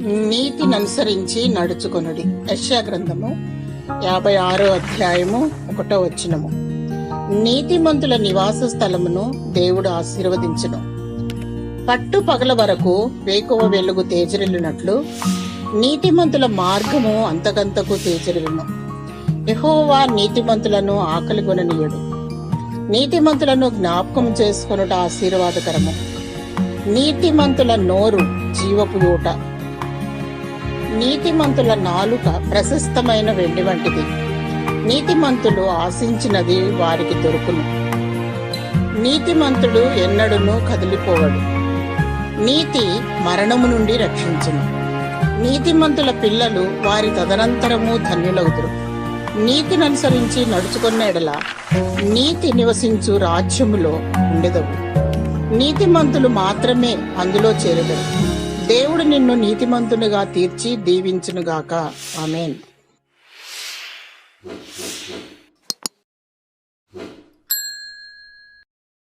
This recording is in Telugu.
నీతిని అనుసరించి నడుచుకొనుడి. యశ్యా గ్రంథము యాభై ఆరో అధ్యాయము ఒకటో వచ్చినము నీతిమంతుల నివాస స్థలమును దేవుడు ఆశీర్వదించును. పట్టు పగల వరకు వేకువ వెలుగు తేజరిల్లినట్లు నీతిమంతుల మార్గము అంతకంతకు తేజరిల్లును. ఎహోవా నీతిమంతులను ఆకలి కొననీయుడు. నీతిమంతులను జ్ఞాపకం చేసుకొనుట ఆశీర్వాదకరము. నీతిమంతుల నోరు జీవపు ఊట. నీతిమంతుల నాలుక ప్రశస్తమైన వెండి వంటిది. నీతిమంతులు ఆశించినది వారికి దొరుకును. నీతిమంతుడు ఎన్నడూనూ కదిలిపోవడు. నీతి మరణము నుండి రక్షించును. నీతిమంతుల పిల్లలు వారి తదనంతరము ధన్యులవుతురు నీతిని అనుసరించి నడుచుకున్న ఎడల నీతి నివసించు రాజ్యములో ఉండెదవు. నీతిమంతులు మాత్రమే అందులో చేరదరు దేవుడు నిన్ను నీతిమంతునిగా తీర్చి దీవించునుగాక. ఆమెన్.